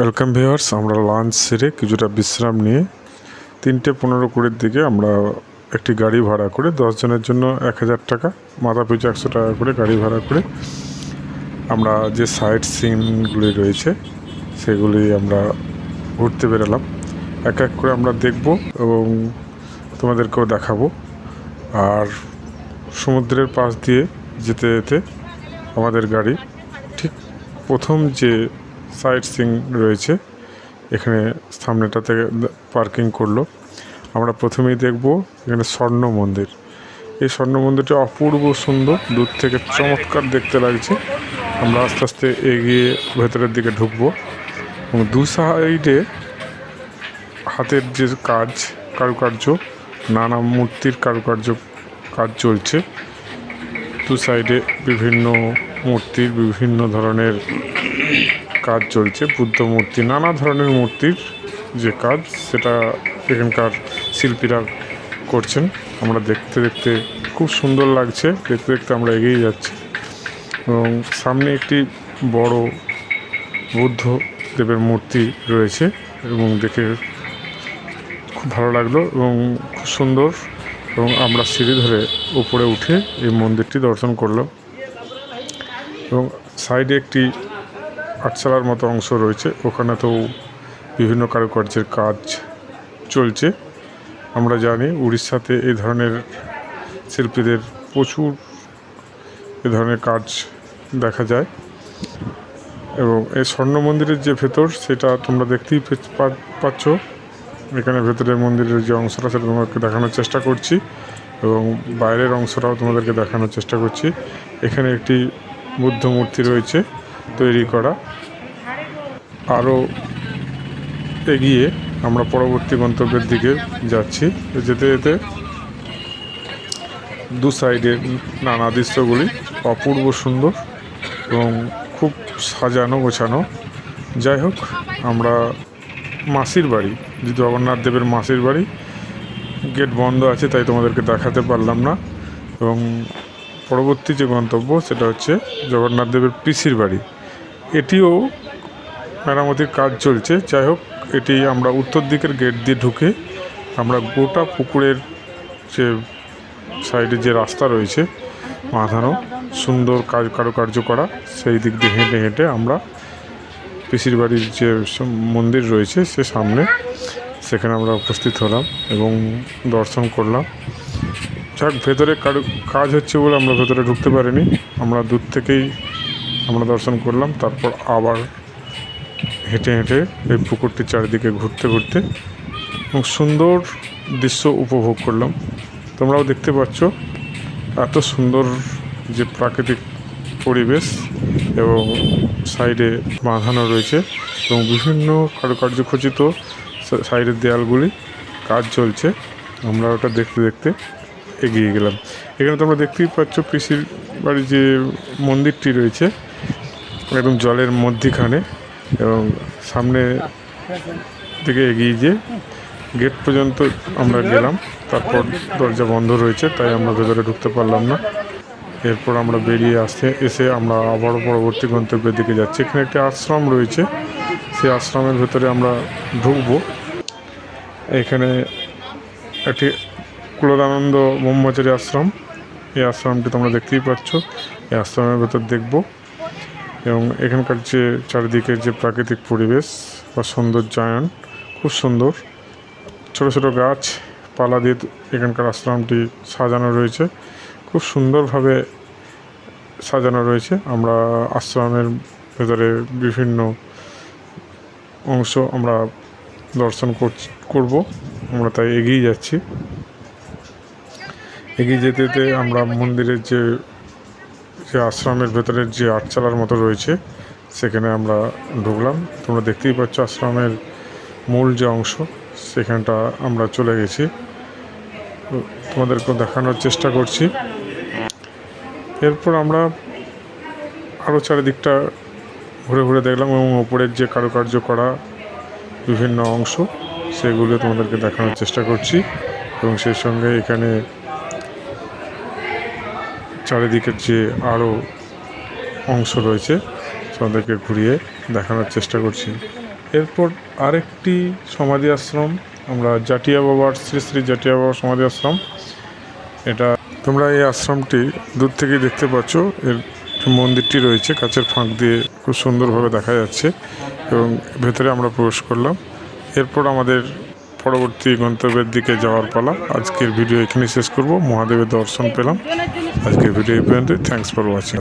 Welcome viewers আমরা lunch সেরে কিছুটা বিশ্রাম নিয়ে তিনটে পনেরো কুড়ির দিকে আমরা একটি গাড়ি ভাড়া করে দশ জনের জন্য এক হাজার টাকা, মাথা পিছু একশো টাকা করে গাড়ি ভাড়া করে আমরা যে সাইট সিনগুলি রয়েছে, সেগুলি আমরা ঘুরতে বেরোলাম। এক এক করে আমরা দেখব এবং তোমাদেরকেও দেখাবো। আর সমুদ্রের পাশ দিয়ে যেতে যেতে আমাদের গাড়ি ঠিক প্রথম যে সাইট সিং রয়েছে। এখানে সামনেটা থেকে পার্কিং করল। আমরা প্রথমেই দেখব এখানে স্বর্ণ মন্দির। এই স্বর্ণ মন্দিরটি অপূর্ব সুন্দর, দূর থেকে চমৎকার দেখতে লাগছে। আমরা আস্তে আস্তে এগিয়ে ভেতরের দিকে ঢুকবো। এবং দু সাইডে হাতের যে কাজ, কারুকার্য, নানা মূর্তির কারুকার্য কাজ চলছে। দু সাইডে বিভিন্ন মূর্তির বিভিন্ন ধরনের কাজ চলছে, বুদ্ধ মূর্তি, নানা ধরনের মূর্তির যে কাজ, সেটা এখানকার শিল্পীরা করছেন। আমরা দেখতে দেখতে খুব সুন্দর লাগছে, দেখতে দেখতে আমরা এগিয়ে যাচ্ছি। এবং সামনে একটি বড় বুদ্ধ দেবের মূর্তি রয়েছে এবং দেখে খুব ভালো লাগল এবং খুব সুন্দর এবং আমরা সিঁড়ি ধরে উপরে উঠে এই মন্দিরটি দর্শন করলাম। এবং সাইডে একটি আটচালার মতো অংশ রয়েছে। ওখানে তো বিভিন্ন কারুকার্যের কাজ চলছে। আমরা জানি উড়িষ্যাতে এই ধরনের শিল্পীদের প্রচুর এ ধরনের কাজ দেখা যায় এবং এই স্বর্ণ মন্দিরের যে ভেতর, সেটা তোমরা দেখতেই পাচ্ছ। এখানে ভেতরের মন্দিরের যে অংশটা, সেটা তোমাদেরকে দেখানোর চেষ্টা করছি এবং বাইরের অংশটাও তোমাদেরকে দেখানোর চেষ্টা করছি। এখানে একটি বুদ্ধ মূর্তি রয়েছে। তৈরি করা। আরও এগিয়ে আমরা পরবর্তী গন্তব্যের দিকে যাচ্ছি। যেতে যেতে দু সাইডের নানা দৃশ্যগুলি অপূর্ব সুন্দর এবং খুব সাজানো গোছানো। যাই হোক, আমরা মাসির বাড়ি যে জগন্নাথ দেবের মাসির বাড়ি, গেট বন্ধ আছে, তাই তোমাদেরকে দেখাতে পারলাম না। এবং পরবর্তী যে গন্তব্য সেটা হচ্ছে জগন্নাথ দেবের পিসির বাড়ি। এটিও মেরামতির কাজ চলছে। যাই হোক, এটি আমরা উত্তর দিকের গেট দিয়ে ঢুকে আমরা গোটা পুকুরের যে সাইডে যে রাস্তা রয়েছে, বাঁধানো, সুন্দর কাজ কারুকার্য করা, সেই দিক দিয়ে হেঁটে হেঁটে আমরা পিসির বাড়ির যে মন্দির রয়েছে সে সামনে, সেখানে আমরা উপস্থিত হলাম এবং দর্শন করলাম। যাক ভেতরে কারু কাজ হচ্ছে বলে আমরা ভেতরে ঢুকতে পারিনি। আমরা দূর থেকেই আমরা দর্শন করলাম, তারপর আবার হেঁটে হেঁটে এই পুকুরটির চারিদিকে ঘুরতে ঘুরতে এবং সুন্দর দৃশ্য উপভোগ করলাম। তোমরাও দেখতে পাচ্ছ এত সুন্দর যে প্রাকৃতিক পরিবেশ এবং সাইডে বাঁধানো রয়েছে এবং বিভিন্ন কারুকার্য খচিত সাইডের দেয়ালগুলি, কাজ চলছে। আমরা ওটা দেখতে দেখতে এগিয়ে গেলাম। এখানে তোমরা দেখতেই পাচ্ছ পিসির বাড়ির যে মন্দিরটি রয়েছে, একদম জলের মধ্যিখানে এবং সামনে দিকে এগিয়ে গিয়ে গেট পর্যন্ত আমরা গেলাম। তারপর দরজা বন্ধ রয়েছে, তাই আমরা ভেতরে ঢুকতে পারলাম না। এরপর আমরা বেরিয়ে আসতে, এসে আমরা আবার পরবর্তী গন্তব্যের দিকে যাচ্ছি। এখানে একটি আশ্রম রয়েছে, সেই আশ্রমের ভেতরে আমরা ঢুকবো। এখানে একটি কুলদানন্দ ব্রহ্মচারী আশ্রম। এই আশ্রমটি তোমরা দেখতেই পাচ্ছ। এই আশ্রমের ভেতর দেখব। এবং এখানকার যে চারিদিকের যে প্রাকৃতিক পরিবেশ বা সৌন্দর্যায়ন, খুব সুন্দর। ছোট ছোট গাছ, পালা দিয়ে এখানকার আশ্রমটি সাজানো রয়েছে। খুব সুন্দরভাবে সাজানো রয়েছে। আমরা আশ্রমের ভেতরে বিভিন্ন অংশ আমরা দর্শন করছি- করব। আমরা তাই এগিয়ে যাচ্ছি। এগিয়ে যেতে যেতে আমরা মন্দিরের যে যে আশ্রমের ভেতরের যে আটচালার মতো রয়েছে, সেখানে আমরা ঢুকলাম। তোমরা দেখতেই পাচ্ছ আশ্রমের মূল যে অংশ, সেখানটা আমরা চলে গেছি। তোমাদেরকে দেখানোর চেষ্টা করছি। এরপর আমরা আরও চারিদিকটা ঘুরে ঘুরে দেখলাম এবং ওপরের যে কারুকার্য করা বিভিন্ন অংশ, সেগুলো তোমাদেরকে দেখানোর চেষ্টা করছি। এবং সেই সঙ্গে এখানে চারিদিকের যে আরও অংশ রয়েছে তোমাদেরকে ঘুরিয়ে দেখানোর চেষ্টা করছি। এরপর আরেকটি সমাধি আশ্রম, আমরা জাটিয়া বাবার, শ্রী শ্রী জাটিয়া বাবার সমাধি আশ্রম। এটা তোমরা এই আশ্রমটি দূর থেকে দেখতে পাচ্ছ। এর মন্দিরটি রয়েছে কাছের ফাঁক দিয়ে খুব সুন্দরভাবে দেখা যাচ্ছে এবং ভেতরে আমরা প্রবেশ করলাম। এরপর আমাদের পরবর্তী গন্তব্যের দিকে যাওয়ার পালা। আজকের ভিডিও এখানে শেষ করব। মহাদেবের দর্শন পেলাম। আজকের ভিডিও এই পর্যন্ত থ্যাংকস ফর ওয়াচিং